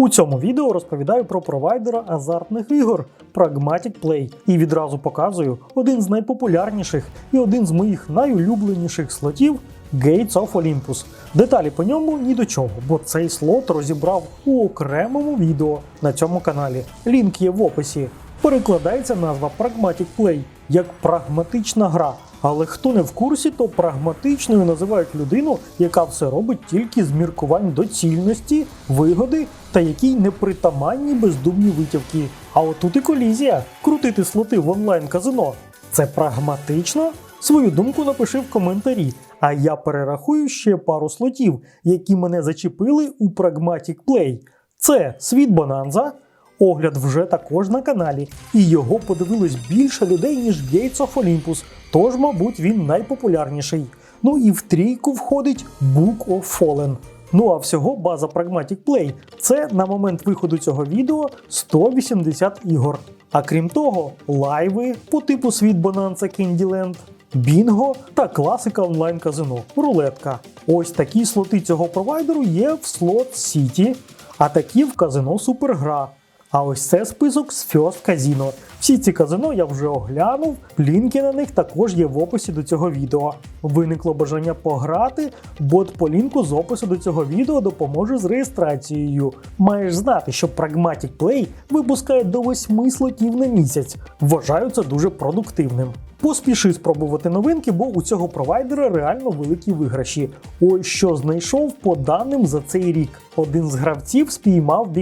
У цьому відео розповідаю про провайдера азартних ігор Pragmatic Play і відразу показую один з найпопулярніших і один з моїх найулюбленіших слотів Gates of Olympus. Деталі по ньому ні до чого, бо цей слот розібрав у окремому відео на цьому каналі. Лінк є в описі. Перекладається назва Pragmatic Play як прагматична гра. Але хто не в курсі, то прагматичною називають людину, яка все робить тільки з міркувань доцільності, вигоди та якій непритаманні бездумні витівки. А отут і колізія крутити слоти в онлайн казино. Це прагматично? Свою думку напиши в коментарі, а я перерахую ще пару слотів, які мене зачепили у Pragmatic Play. Це Світ Bonanza, Огляд вже також на каналі, і його подивилось більше людей, ніж Gates of Olympus, тож, мабуть, він найпопулярніший. Ну і в трійку входить Book of Fallen. Ну а всього база Pragmatic Play це на момент виходу цього відео 180 ігор. А крім того, лайви по типу Світ Bonanza Candyland, Бінго та класика онлайн казино рулетка. Ось такі слоти цього провайдеру є в слот City, а такі в казино Супергра. А ось це список з First Casino. Всі ці казино я вже оглянув, лінки на них також є в описі до цього відео. Виникло бажання пограти, бот по лінку з опису до цього відео допоможе з реєстрацією. Маєш знати, що Pragmatic Play випускає до 8 слотів на місяць. Вважаю це дуже продуктивним. Поспіши спробувати новинки, бо у цього провайдера реально великі виграші. Ось що знайшов по даним за цей рік. Один з гравців спіймав в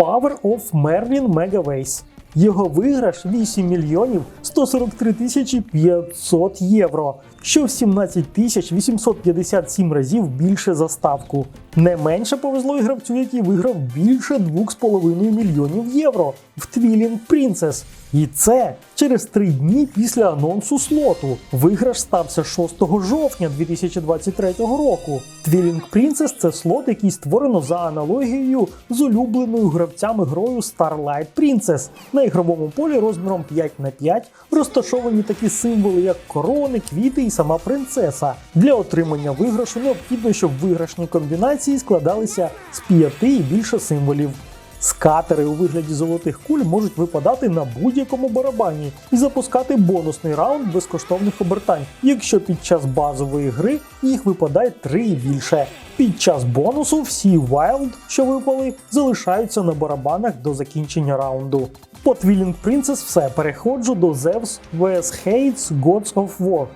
Power of Merlin Megaways. Його виграш 8 мільйонів 143 тисячі 500 євро, що в 17 тисяч 857 разів більше за ставку. Не менше повезло і гравцю, який виграв більше 2,5 мільйонів євро в Twilling Princess. І це через три дні після анонсу слоту. Виграш стався 6 жовтня 2023 року. Twilling Princess – це слот, який створено за аналогією з улюбленою гравцями грою Starlight Princess. На ігровому полі розміром 5 на 5 розташовані такі символи, як корони, квіти і сама принцеса. Для отримання виграшу необхідно, щоб виграшні комбінації складалися з п'яти і більше символів. Скатери у вигляді золотих куль можуть випадати на будь-якому барабані і запускати бонусний раунд безкоштовних обертань, якщо під час базової гри їх випадає три і більше. Під час бонусу всі Wild, що випали, залишаються на барабанах до закінчення раунду. По Twilling Princess все переходжу до Zeus vs Hades Gods of War,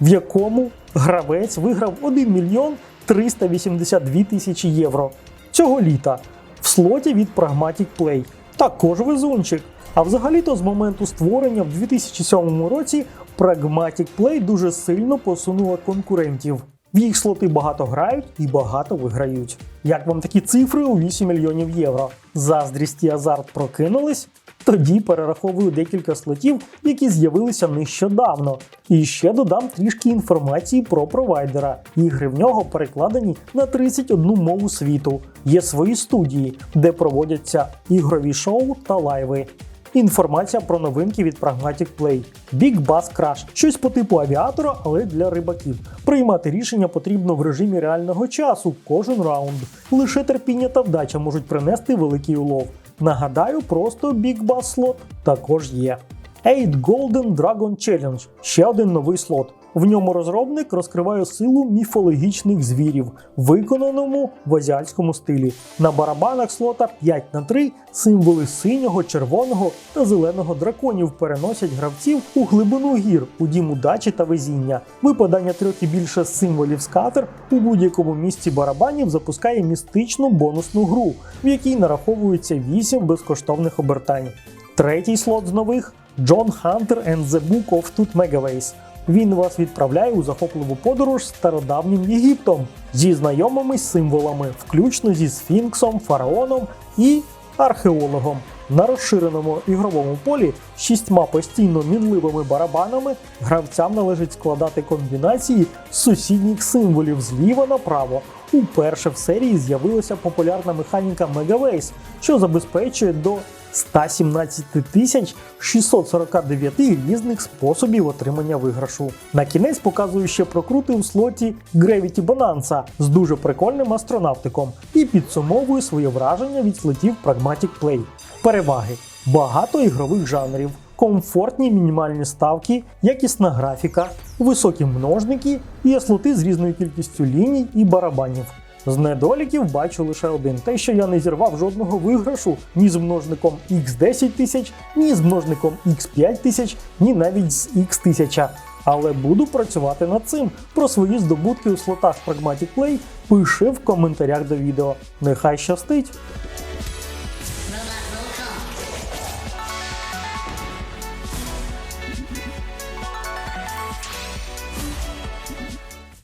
в якому гравець виграв 1 мільйон 382 тисячі євро цього літа в слоті від Pragmatic Play. Також везунчик. А взагалі-то з моменту створення в 2007 році Pragmatic Play дуже сильно посунула конкурентів. В їх слоти багато грають і багато виграють. Як вам такі цифри у 8 мільйонів євро? Заздрість і азарт прокинулись? Тоді перераховую декілька слотів, які з'явилися нещодавно. І ще додам трішки інформації про провайдера. Ігри в нього перекладені на 31 мову світу. Є свої студії, де проводяться ігрові шоу та лайви. Інформація про новинки від Pragmatic Play. Big Bass Crash – щось по типу авіатора, але для рибаків. Приймати рішення потрібно в режимі реального часу кожен раунд. Лише терпіння та вдача можуть принести великий улов. Нагадаю, просто Big Bass слот також є. 8 Golden Dragon Challenge ще один новий слот. В ньому розробник розкриває силу міфологічних звірів, виконаному в азіатському стилі. На барабанах слота 5 на 3 символи синього, червоного та зеленого драконів переносять гравців у глибину гір у дім удачі та везіння. Випадання трьох і більше символів скатер у будь-якому місці барабанів запускає містичну бонусну гру, в якій нараховується 8 безкоштовних обертань. Третій слот з нових John Hunter and the Book of Tut Megaways. Він вас відправляє у захопливу подорож стародавнім Єгиптом зі знайомими символами, включно зі Сфінксом, фараоном і археологом. На розширеному ігровому полі шістьма постійно мінливими барабанами гравцям належить складати комбінації сусідніх символів зліва направо. Уперше в серії з'явилася популярна механіка Megaways, що забезпечує до 117 тисяч 649 різних способів отримання виграшу. На кінець показую ще прокрути у слоті Gravity Bonanza з дуже прикольним астронавтиком і підсумовую своє враження від слотів Pragmatic Play. Переваги: багато ігрових жанрів, комфортні мінімальні ставки, якісна графіка, високі множники і слоти з різною кількістю ліній і барабанів. З недоліків бачу лише один: те, що я не зірвав жодного виграшу ні з множником x10 тисяч, ні з множником x5 тисяч, ні навіть з x 1000 Але буду працювати над цим. Про свої здобутки у слотах Pragmatic Play пиши в коментарях до відео. Нехай щастить!